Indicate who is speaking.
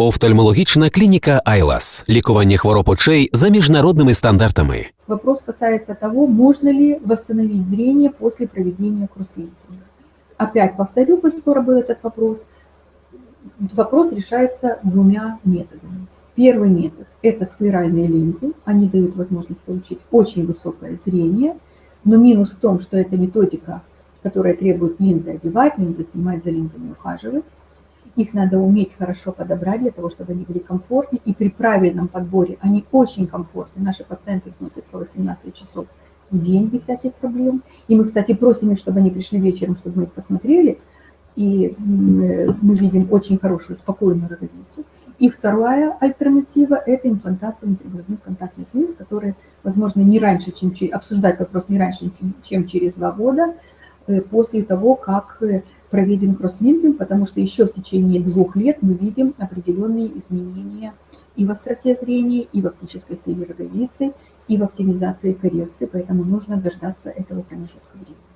Speaker 1: Офтальмологічна клініка Айлас. Лікування хвороб очей за міжнародними стандартами.
Speaker 2: Вопрос касается того, можно ли восстановить зрение после проведения кросслинкинга. Опять повторю, коль скоро был этот вопрос. Вопрос решается двумя методами. Первый метод – это склеральные линзы. Они дают возможность получить очень высокое зрение, но минус в том, что это методика, которая требует линзы одевать, линзы снимать, за линзами ухаживать. их надо уметь хорошо подобрать для того, чтобы они были комфортны. И при правильном подборе они очень комфортны. Наши пациенты их носят по 18 часов в день без всяких проблем. И мы, кстати, просим их, чтобы они пришли вечером, чтобы мы их посмотрели. И э, мы видим очень хорошую, спокойную роговицу. И вторая альтернатива – это имплантация внутриглазных контактных линз, которые, возможно, не раньше, чем обсуждать вопрос не раньше, чем через два года, э, после того, как э, проведен кросслинкинг, потому что еще в течение двух лет мы видим определенные изменения и в остроте зрения, и в оптической силе роговицы, и в оптимизации коррекции, поэтому нужно дождаться этого промежутка времени.